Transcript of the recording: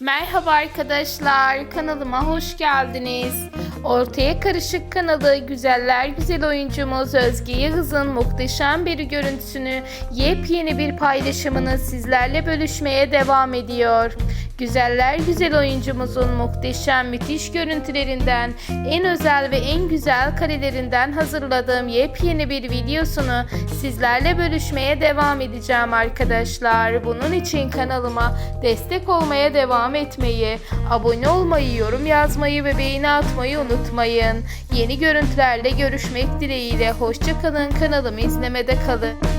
Merhaba arkadaşlar, kanalıma hoş geldiniz. Ortaya Karışık kanalı güzeller güzel oyuncumuz Özge Yağız'ın muhteşem bir görüntüsünü yepyeni bir paylaşımını sizlerle bölüşmeye devam ediyor. Güzeller güzel oyuncumuzun muhteşem müthiş görüntülerinden en özel ve en güzel karelerinden hazırladığım yepyeni bir videosunu sizlerle bölüşmeye devam edeceğim arkadaşlar. Bunun için kanalıma destek olmaya devam etmeyi, abone olmayı, yorum yazmayı ve beğeni atmayı unutmayın. Yeni görüntülerle görüşmek dileğiyle hoşçakalın kanalımı izlemede kalın.